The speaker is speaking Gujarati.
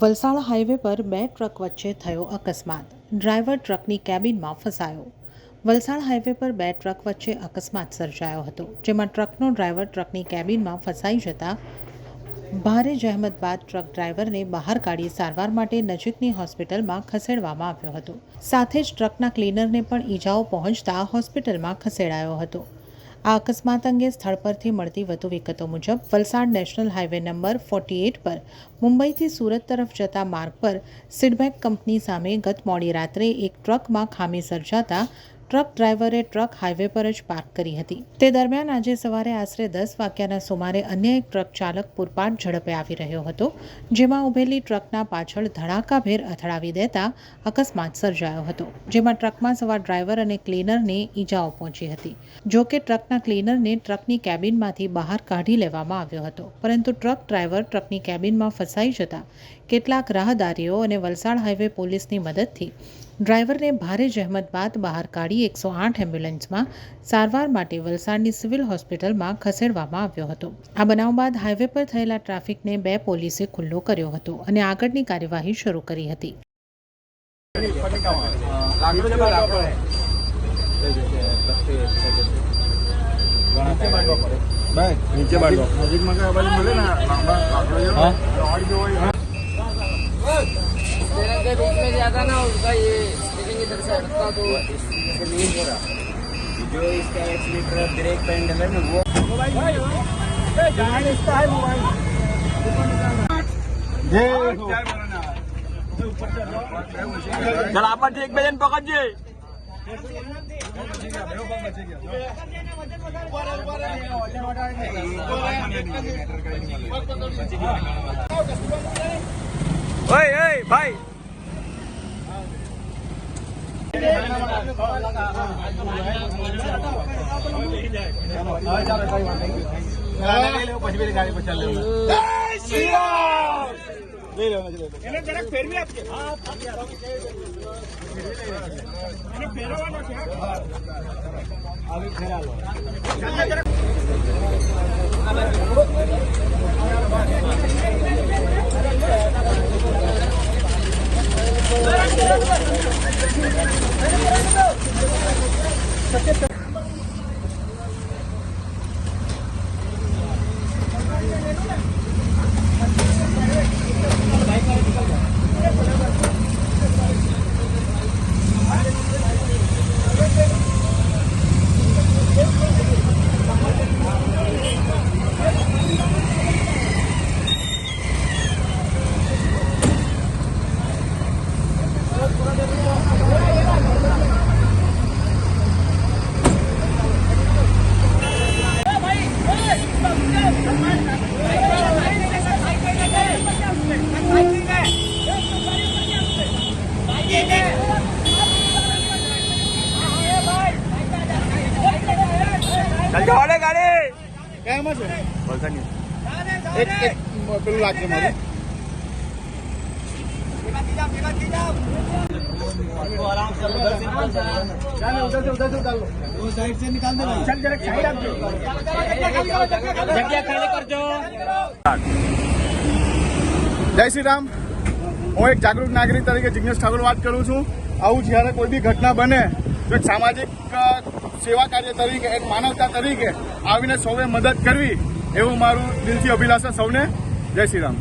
વલસાડ હાઈવે પર બે ટ્રક વચ્ચે થયો અકસ્માત. ડ્રાઈવર ટ્રકની કેબિનમાં ફસાયો. વલસાડ હાઈવે પર બે ટ્રક વચ્ચે અકસ્માત સર્જાયો હતો, જેમાં ટ્રકનો ડ્રાઈવર ટ્રકની કેબિનમાં ફસાઈ જતા ભારે જહેમત બાદ ટ્રક ડ્રાઈવરને બહાર કાઢી સારવાર માટે નજીકની હોસ્પિટલમાં ખસેડવામાં આવ્યો હતો. સાથે જ ટ્રકના ક્લીનરને પણ ઈજાઓ પહોંચતા હોસ્પિટલમાં ખસેડાયો હતો. આ અકસ્માત અંગે સ્થળ પરથી મળતી વધુ વિગતો મુજબ, Valsad national highway number forty eight પર, મુંબઈથી સુરત તરફ જતા માર્ગ પર, સીડબેક કંપની સામે ગત મોડી રાત્રે એક ટ્રકમાં ખામી સર્જાતા ટ્રક ડ્રાઈવરે ટ્રક હાઈવે પર જ પાર્ક કરી હતી. તે દરમિયાન આજે સવારે આશરે દસ વાગ્યાના સુમારે અન્ય એક ટ્રક ચાલક પૂરપાટ ઝડપે આવી રહ્યો હતો, જેમાં ઉભેલી ટ્રકના પાછળ ધડાકાભેર અથડાવી દેતા અકસ્માત સર્જાયો હતો, જેમાં ટ્રકમાં સવાર ડ્રાઈવર અને ક્લીનરને ઈજાઓ પહોંચી હતી. જો કે ટ્રકના ક્લીનરને ટ્રકની કેબિનમાંથી બહાર કાઢી લેવામાં આવ્યો હતો, પરંતુ ટ્રક ડ્રાઈવર ટ્રકની કેબિનમાં ફસાઈ જતા કેટલાક રાહદારીઓ અને વલસાડ હાઈવે પોલીસની મદદથી ડ્રાઈવરને ભારે જહેમત બાદ બહાર કાઢી એકસો આઠ એમ્બ્યુલન્સમાં સારવાર માટે વલસાડની સિવિલ હોસ્પિટલમાં ખસેડવામાં આવ્યો હતો આ બનાવ બાદ હાઈવે પર થયેલા ટ્રાફિકને બે પોલીસે ખુલ્લો કર્યો હતો અને આગળની કાર્યવાહી શરૂ કરી હતી નીચે બાંધો નજીકમાં કઈ બાજુ મળે ને લાંબા લાકડો છે हाँ? રોડ से हटता तो इससे नहीं हो रहा जो इसका एक्सीटर ब्रेक पैंडल है ना वो चल आप एक बजे पकड़िए બચી ફેરવી Спасибо. ચાલ જવા દે ગાડી. કેમ છે? વલસાડની. એક એક પેલું લાગે મારું. જય શ્રી રામ. હું એક જાગૃત નાગરિક તરીકે જિજ્ઞેશ ઠાકોર વાત કરું છું. આવું જ્યારે કોઈ બી ઘટના બને તો એક સામાજિક સેવા કાર્ય તરીકે, એક માનવતા તરીકે આવીને સૌએ મદદ કરવી, એવું મારું દિલથી અભિલાષા સૌને. જય શ્રી રામ.